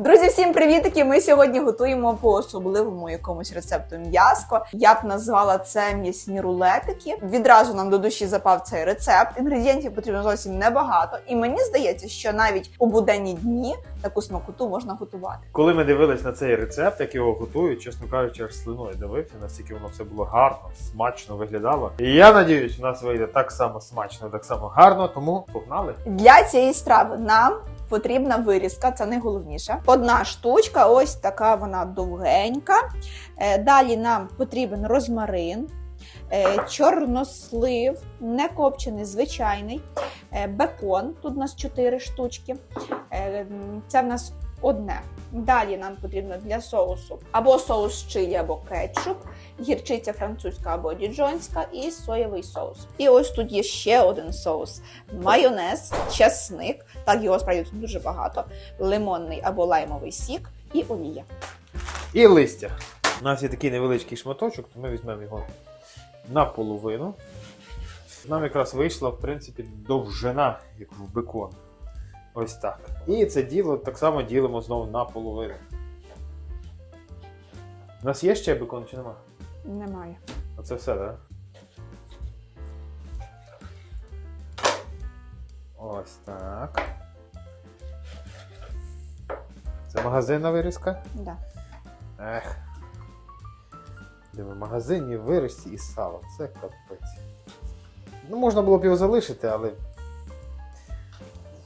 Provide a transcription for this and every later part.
Друзі, всім привітики! Ми сьогодні готуємо по особливому якомусь рецепту м'яско. Я б назвала це м'ясні рулетики. Відразу нам до душі запав цей рецепт. Інгредієнтів потрібно зовсім небагато, і мені здається, що навіть у буденні дні таку смакоту можна готувати. Коли ми дивились на цей рецепт, як його готують, чесно кажучи, аж слиною дивився, наскільки воно все було гарно, смачно виглядало. І я надіюсь, у нас вийде так само смачно, так само гарно, тому погнали. Для цієї страви нам потрібна вирізка, це найголовніше. Одна штучка, ось така вона довгенька. Е, Далі нам потрібен розмарин, е, чорнослив, не копчений, звичайний, е, бекон. Тут у нас 4 штучки. Це в нас одне. Далі нам потрібно для соусу або соус чилі, або кетчуп, гірчиця французька або діджонська і соєвий соус. І ось тут є ще один соус: майонез, чесник, так його справді тут дуже багато, лимонний або лаймовий сік і олія. І листя. У нас є такий невеличкий шматочок, то ми візьмемо його наполовину. Нам якраз вийшла, в принципі, довжина, як в бекон. Ось так. І це діло так само ділимо знову наполовину. У нас є ще бекон чи нема? Немає. Оце все, так? Ось так. Це магазинна вирізка? Да. Ех. Де в магазині вирості і сало. Це капець. Ну, можна було б його залишити, але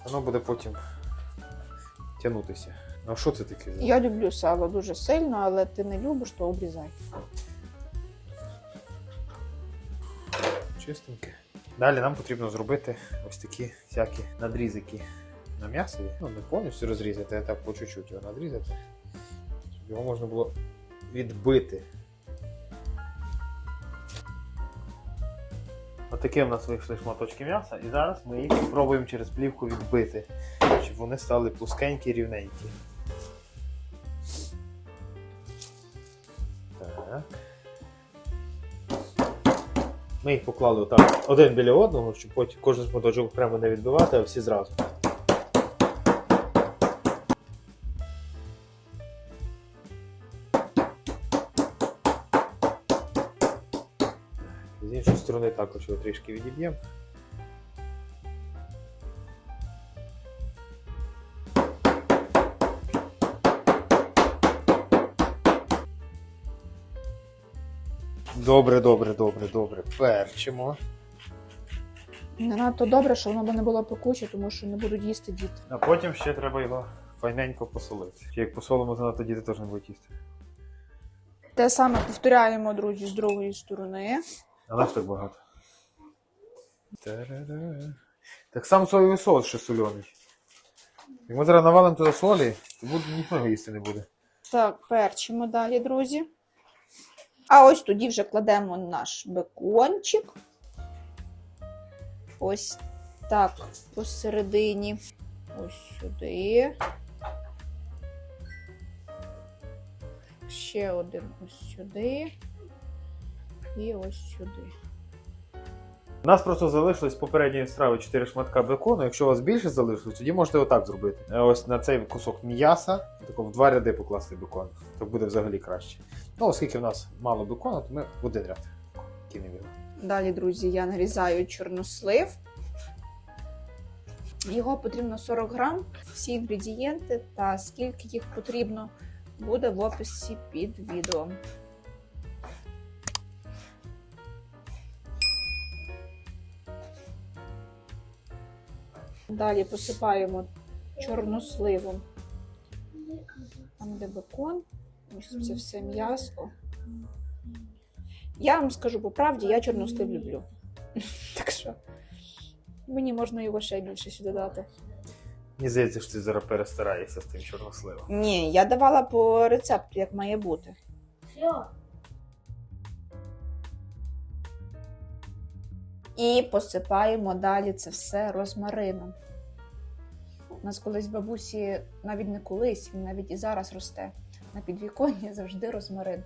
воно буде потім тягнутися. Ну а що це таке? Я люблю сало дуже сильно, але ти не любиш, то обрізай. Чистеньке. Далі нам потрібно зробити ось такі всякі надрізики на м'ясові. Ну, не повністю розрізати, а так по чуть-чуть його надрізати. Щоб його можна було відбити. Отакі у нас вийшли шматочки м'яса, і зараз ми їх спробуємо через плівку відбити, щоб вони стали плоскенькі, рівненькі. Ми їх поклали отак один біля одного, щоб потім кожен шматочок прямо не відбивати, а всі зразу. Іншої також його трішки відіб'ємо. Добре, добре, добре, добре. Перчимо. Не надто добре, що воно би не було пекуче, тому що не будуть їсти діти. А потім ще треба його файненько посолити. Чи як посолимо занадто діти теж не будуть їсти. Те саме повторяємо, друзі, з другої сторони. А нас так багато. Та-ра-ра. Так само соєвий соус ще соляний. Як ми зараз навалимо туди солі, то буде, ніхто їсти не буде. Так, перчимо далі, друзі. А ось тоді вже кладемо наш бекончик. Ось так, посередині. Ось сюди. Ще один ось сюди. І ось сюди. У нас просто залишилось попередньої страви 4 шматка бекону. Якщо у вас більше залишилось, тоді можете отак зробити. Е, Ось на цей кусок м'яса, тако в два ряди покласти бекон. То буде взагалі краще. Ну, оскільки в нас мало бекону, то ми в один ряд кинемо його. Далі, друзі, я нарізаю чорнослив. Його потрібно 40 грам. Всі інгредієнти та скільки їх потрібно буде в описі під відео. Далі посипаємо чорносливом. Там, де бекон, ось це все м'ясо. Я вам скажу по правді, я чорнослив люблю. Так що мені можна його ще більше сюди дати. Мені здається, що ти зараз перестараєшся з тим чорносливом. Ні, я давала по рецепту, як має бути. І посипаємо далі це все розмарином. У нас колись бабусі, навіть не колись, він навіть і зараз росте. На підвіконні завжди розмарин.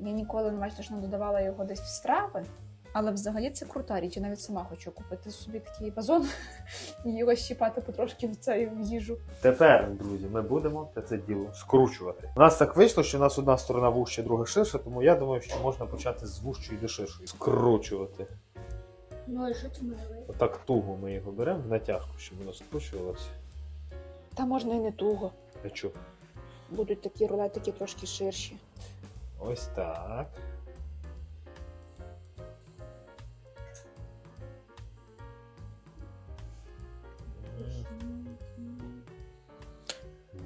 Я ніколи не не додавала його десь в страви, Але взагалі це крута річ. Я навіть сама хочу купити собі такий вазон і його щіпати потрошки в в їжу. Тепер, друзі, ми будемо це діло скручувати. У нас так вийшло, що у нас одна сторона вужча, друга ширша, тому я думаю, що можна почати з вужчої до ширшої. Скручувати. Ну, і що це має бути? Отак туго ми його беремо в натяжку, щоб воно скручувалося. Та можна і не туго. А чо? Будуть такі рулетики трошки ширші. Ось так.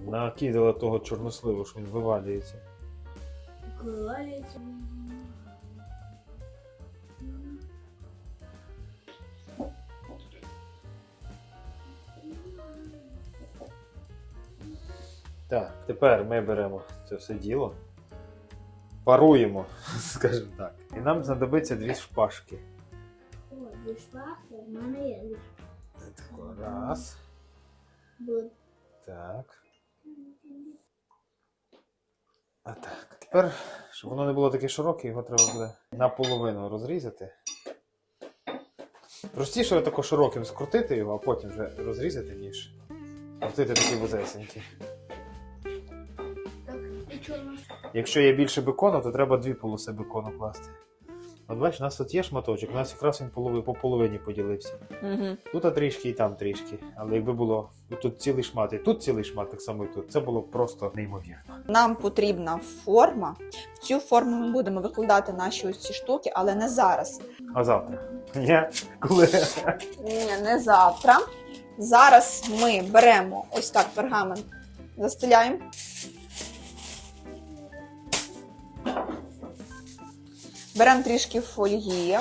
Накидала того чорносливу, що він вивалюється. Вивалюється. Так, тепер ми беремо це все діло, паруємо, скажімо так. І нам знадобиться дві шпажки. О, вийшла, в мене є. Тако, Раз. Так. А так. Тепер, щоб воно не було таке широке, його треба буде наполовину розрізати. Простіше отако широким скрутити його, а потім вже розрізати, ніж крутити такі вузесенькі. Якщо є більше бекону, то треба дві полоси бекону класти. От бачиш, у нас тут є шматочок, у нас якраз він полови, по половині поділився. Угу. Тут трішки і там трішки. Але якби було тут цілий шмат, і тут цілий шмат, так само і тут, це було б просто неймовірно. Нам потрібна форма. В цю форму ми будемо викладати наші ось ці штуки, але не зараз. А завтра? Ні? Коли? Ні, не завтра. Зараз ми беремо ось так пергамент, застеляємо. Беремо трішки фольги,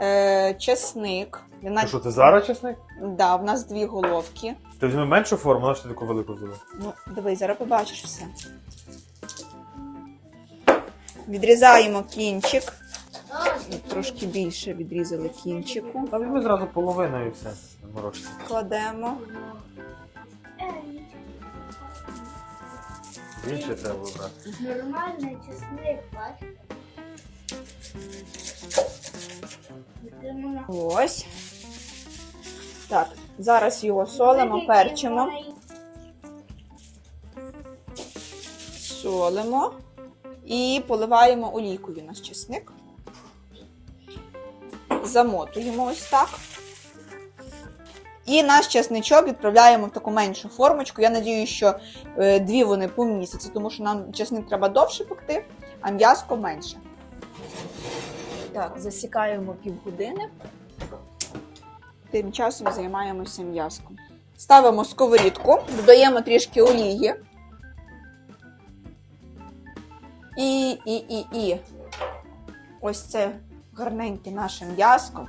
е, чесник. Ну що, це зараз чесник? Да, в нас дві головки. Ти візьми меншу форму, на що ти таку велику взяла? Ну, дивись, зараз побачиш все. Відрізаємо кінчик. Трошки більше відрізали кінчику. Та візьми зразу половину і все. Не. Кладемо. Більше треба брати. Нормальний чесник, бачите? Йдемо Ось. Так, зараз його солимо, перчимо, солимо і поливаємо олійкою наш чесник. Замотуємо ось так. І наш чесничок відправляємо в таку меншу формочку. Я надію, що е, дві вони помістяться, тому що нам чесник треба довше пекти, а м'яско менше. Так, засікаємо півгодини. Тим часом займаємося м'язком. Ставимо сковорідку, додаємо трішки олії. І, і, і, і. Ось це гарненьке наше м'яско.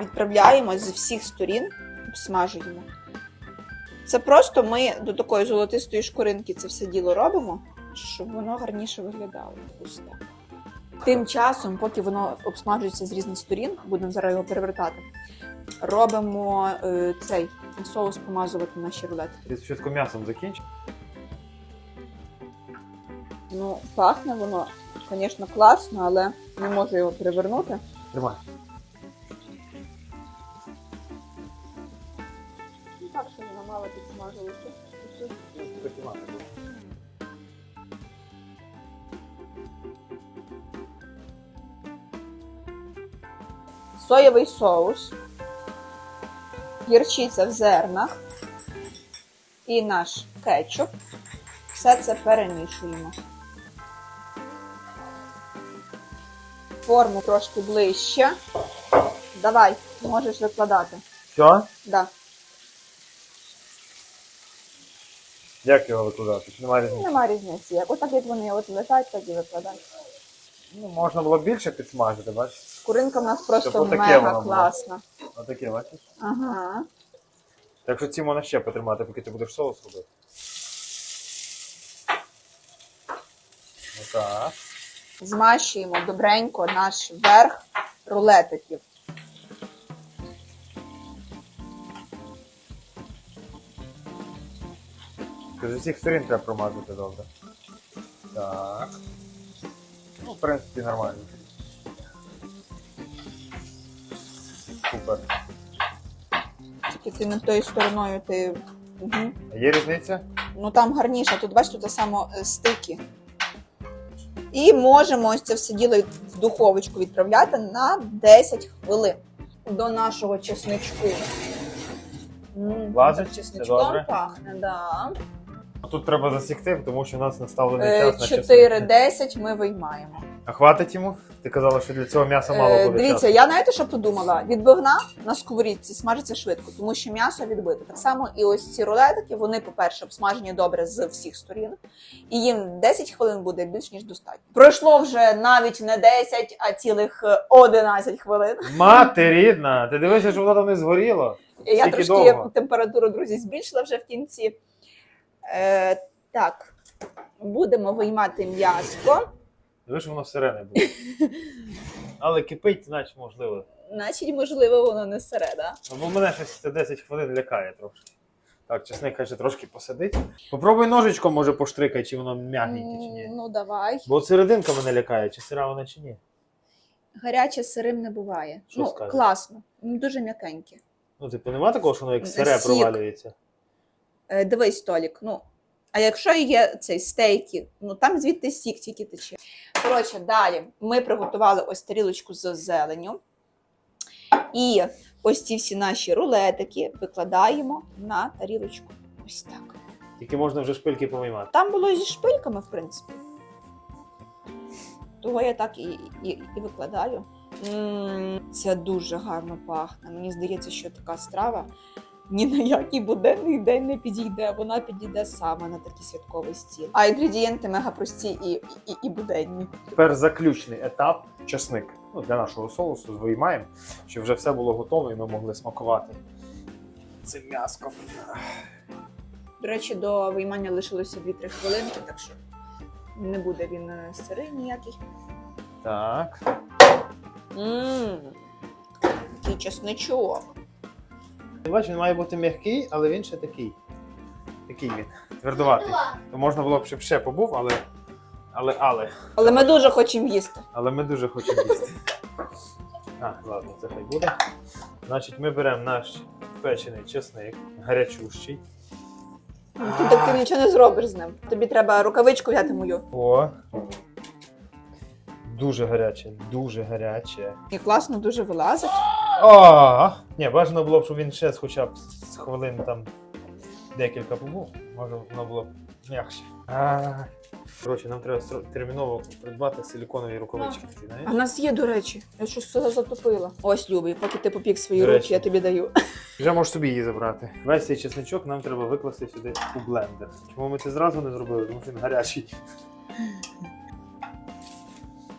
Відправляємо з всіх сторін, обсмажуємо. Це просто ми до такої золотистої шкуринки це все діло робимо, щоб воно гарніше виглядало. Ось так. Тим часом, поки воно обсмажується з різних сторін, будемо зараз його перевертати, робимо е, цей соус помазувати наші рулети. Ти спочатку м'ясом закінч. Ну, пахне воно, звісно, класно, але не можу його перевернути. Тримай. Соєвий соус, гірчиця в зернах і наш кетчуп. Все це перемішуємо. Форму трошки ближче. Давай, можеш викладати. Все? Да. Як його викладати? Чи немає різниці? Нема різниці. Як отак як вони от лежать, так і викладай. Ну, можна було більше підсмажити, бачиш? Куринка в нас просто Щоб отаке мега воно було. класна. Отаке, бачиш? Ага. Так що ці можна ще потримати, поки ти будеш соус робити. Отак. Змащуємо добренько наш верх рулетиків. З усіх сторін треба промазати добре. Так. Ну, в принципі, нормально. Супер. Тільки ти не тою стороною ти. Угу. Є різниця? Ну там гарніше, тут бачите, те само е, стики. І можемо ось це все діло в духовочку відправляти на 10 хвилин до нашого чесничку. М, Це чесничком добре? пахне, да. А Тут треба засікти, тому що у нас наставлений Е, час на 4-10 ми виймаємо. А хватить йому? Ти казала, що для цього м'яса мало Е, буде Дивіться, часу. я знаєте, що подумала? Відбивна на сковорідці смажиться швидко, тому що м'ясо відбите. Так само і ось ці рулетики, вони, по-перше, обсмажені добре з всіх сторін, і їм 10 хвилин буде більш ніж достатньо. Пройшло вже навіть не 10, а цілих е, 11 хвилин. Мати рідна, ти дивишся, що воно там не згоріло? Я Скільки трошки довго? температуру, друзі, збільшила вже в кінці. Е, так, будемо виймати м'ясо. Дивиш, воно всередині буде. Але кипить, значить, можливо. Значить, можливо, воно не сире, да? Ну, бо мене щось це 10 хвилин лякає трошки. Так, чесник каже, трошки посидить. Попробуй ножичком, може, поштрикай, чи воно м'ягеньке, чи ні. Ну, давай. Бо серединка мене лякає, чи сира вона, чи ні. Гаряче сирим не буває. Що ну, скажеш? класно, м, дуже м'якеньке. Ну, типу, нема такого, що воно як сире Сік. провалюється. Е, дивись, Толік, ну. А якщо є цей стейки, ну там звідти сік тільки тече. Коротше, далі ми приготували ось тарілочку з зеленю. І ось ці всі наші рулетики викладаємо на тарілочку. Ось так. Тільки можна вже шпильки повиймати. Там було зі шпильками, в принципі. Того я так і, і, і викладаю. м це дуже гарно пахне. Мені здається, що така страва ні на який буденний день не підійде. Вона підійде саме на такий святковий стіл. А інгредієнти мега прості і, і, і буденні. Тепер заключний етап чесник. Ну, для нашого соусу виймаємо, щоб вже все було готово і ми могли смакувати цим м'яском. До речі, до виймання лишилося 2-3 хвилинки, так що не буде він е, сирий ніякий. Так. Мм, такий чесничок. Ти бачиш, він має бути м'який, але він ще такий. Такий він. Твердуватий. То можна було б, щоб ще побув, але. Але, але. Але ми дуже хочемо їсти. Але ми дуже хочемо їсти. А, ладно, це хай буде. Значить, ми беремо наш печений чесник, гарячущий. Ну, Ти так ти нічого не зробиш з ним. Тобі треба рукавичку взяти мою. О. Дуже гаряче, дуже гаряче. І класно дуже вилазить. А, ні, бажано було б, щоб він ще з хоча б з хвилин там декілька побув. Може, воно було б м'якше. Коротше, нам треба стро- терміново придбати силіконові рукавички. Знаєш? А в нас є, до речі. Я щось все затопила. Ось, Любий, поки ти попік свої До руки, речі. я тобі даю. Вже можеш собі її забрати. Весь цей чесничок нам треба викласти сюди у блендер. Чому ми це зразу не зробили? Тому що він гарячий.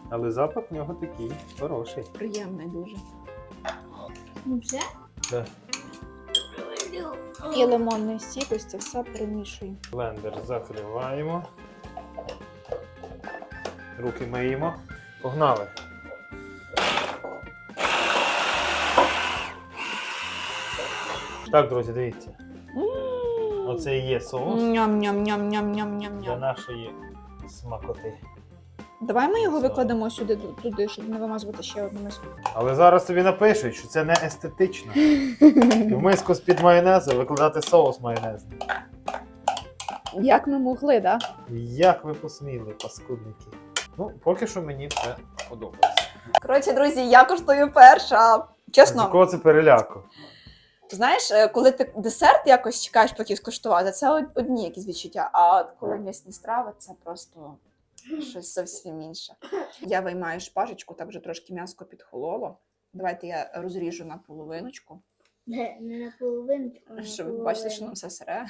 Але запах в нього такий хороший. Приємний дуже. Ну все? Да. І лимонний сік, ось це все перемішую. Блендер закриваємо. Руки миємо. Погнали. Так, друзі, дивіться. Оце і є соус для Ням-ням-ням-ням-ням-ням. нашої смакоти. Давай ми його викладемо сюди, туди, щоб не вимазувати ще одну миску. Але зараз тобі напишуть, що це не естетично. В миску з-під майонезу викладати соус майонезний. Як ми могли, так? Да? Як ви посміли, паскудники? Ну, поки що мені все подобається. Коротше, друзі, я коштую перша. З Чесно, якого це переляку? знаєш, е, коли ти десерт якось чекаєш поки скуштувати, це одні якісь відчуття. А коли м'ясні страви, це просто щось зовсім інше. Я виймаю шпажечку, так вже трошки м'яско підхололо. Давайте я розріжу на половиночку, Не, не на половинку, а на щоб ви бачите, що нам все сире.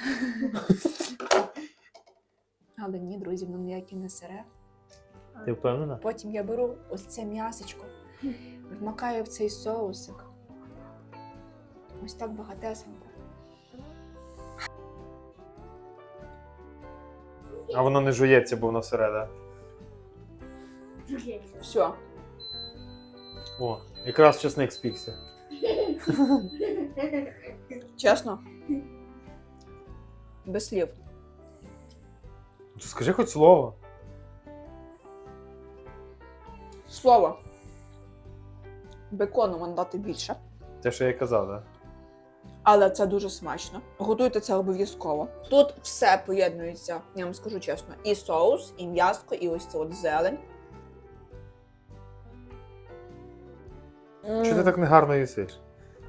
Але ні, друзі, воно ніяке не сире. Ти впевнена? Потім я беру ось це м'ясочко, вмакаю в цей соусик. Ось так багатесенько. А воно не жується, бо воно всередині. половинку. Все. О, якраз чесник спікся. Чесно. Без слів. Скажи хоч слово. Слово. Бекону вам дати більше. Те, що я й казав, так? Да? Але це дуже смачно. Готуйте це обов'язково. Тут все поєднується, я вам скажу чесно: і соус, і м'яско, і ось це от зелень. Чи ти так негарно їсиш?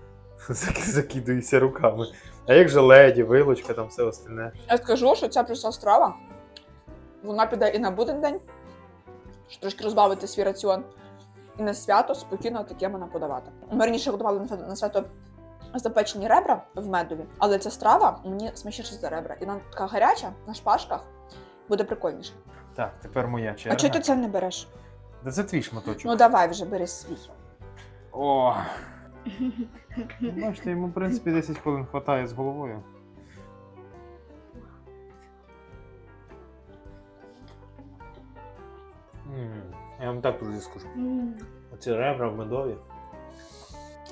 Зак- Закидуєшся руками. А як же леді, вилочка, там все остальне. Я скажу, що ця проста страва, вона піде і на буден день, щоб трошки розбавити свій раціон. І на свято спокійно таке можна подавати. Ми раніше готували на свято- запечені ребра в медові, але ця страва мені смачніше за ребра. І вона така гаряча на шпажках буде прикольніше. Так, тепер моя черга. А чого ти це не береш? Та це твій шматочок. Ну давай вже бери свій. О! Ну, Бачите, йому, в принципі, 10 хвилин хватає з головою. М, Я вам так друзі скажу. М. Оці ребра в медові.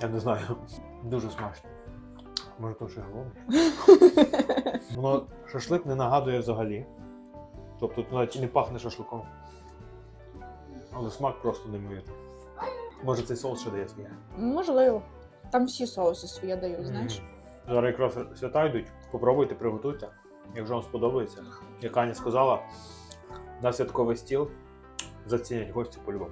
Я не знаю, дуже смачно. Може, то ще голодний? Воно шашлик не нагадує взагалі. Тобто тут навіть і не пахне шашликом. Але смак просто неймовірний. Може цей соус ще дає своє. Можливо. Там всі соуси свої дають, знаєш. Зараз якраз свята йдуть. Попробуйте, приготуйте. Якщо вам сподобається, як Аня сказала, на святковий стіл зацінять гості по-любому.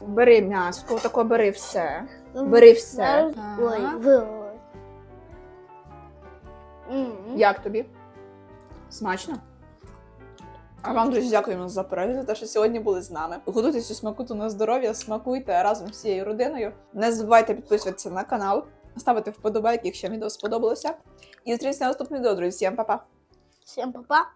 Бери м'яско, тако бери все. Бери все. Ой, вилила. М. Як тобі? Смачно? А вам, друзі, дякуємо за перегляд, те, що сьогодні були з нами. Готуйте цю смакуту на здоров'я, смакуйте разом з всією родиною. Не забувайте підписуватися на канал, ставити вподобайки, якщо відео сподобалося. І зустрінемося на наступному друзі. Всім па-па! Всім па-па.